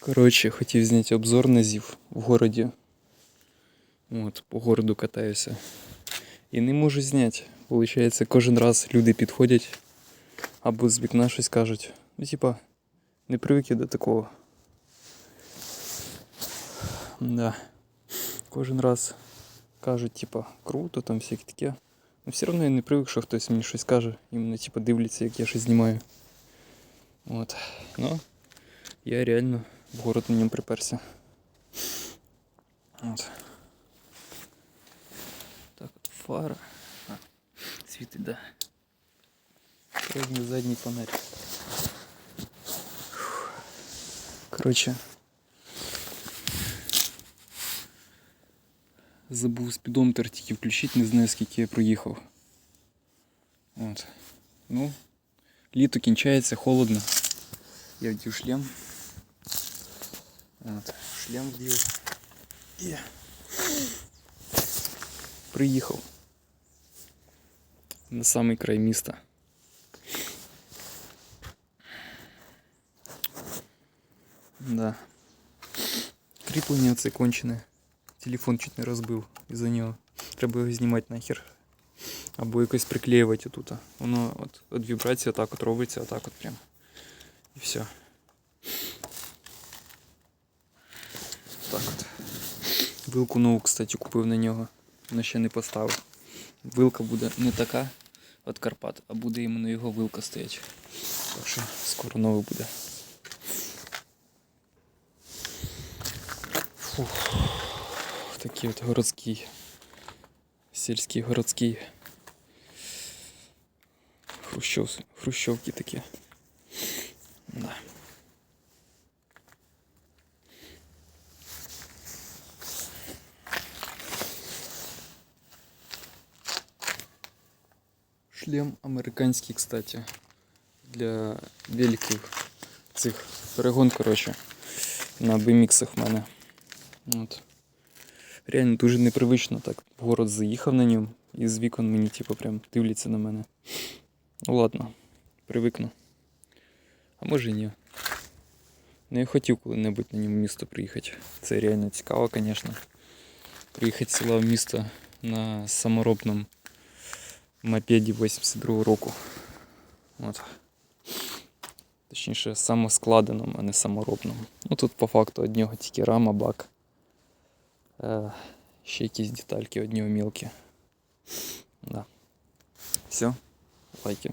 Коротше, хотів зняти обзор на ЗІВ в городі. От, по городу катаюся. І не можу зняти. Получається, кожен раз люди підходять або з вікна щось кажуть. Ну, типа, не привик я до такого. Да. Кожен раз кажуть, типа, круто, там всяке таке. Ну все одно я не привик, що хтось мені щось каже. Іменно, типа, дивляться, як я щось знімаю. От. Ну, я реально город на ньому приперся. От. Так фара. А, світить, да. Передній задній фонарь. Коротше. Забув спідометр тільки включити, не знаю скільки я проїхав. От. Ну, літо кінчається, холодно. Я вдів шлем. От, шлем вдів. І приїхав на самий край міста. Да. Кріплення це кончене. Телефон чуть не розбив із-за нього. Треба його знімати нахер. Або якось приклеювати отут. Воно от, от вібрації отак от робиться, отак от прям. І все. Так от. Вилку нову, кстати, купив на нього. Но ще не поставив. Вилка буде не така від Карпат, а буде іменно його вилка стоять. Так що скоро новий буде. Фух. Такий от городський. Сільський городський. Хрущов, хрущовки такі. Да. Шлем американський, кстати. Для великих цих перегон, коротше, на BMX в мене. От. Реально дуже непривично так. В город заїхав на ньому і з вікон мені, типу, прям дивляться на мене. Ну ладно, привикну. А може ні. Ну я хотів коли-небудь на ньому місто приїхати. Це реально цікаво, звісно. Приїхати села в місто на саморобному мопеді 82 року. От. Точніше, самоскладеному, а не саморобному. Ну тут по факту од нього тільки рама, бак. Е, ще якісь детальки одні умілки. Да. Все, лайки.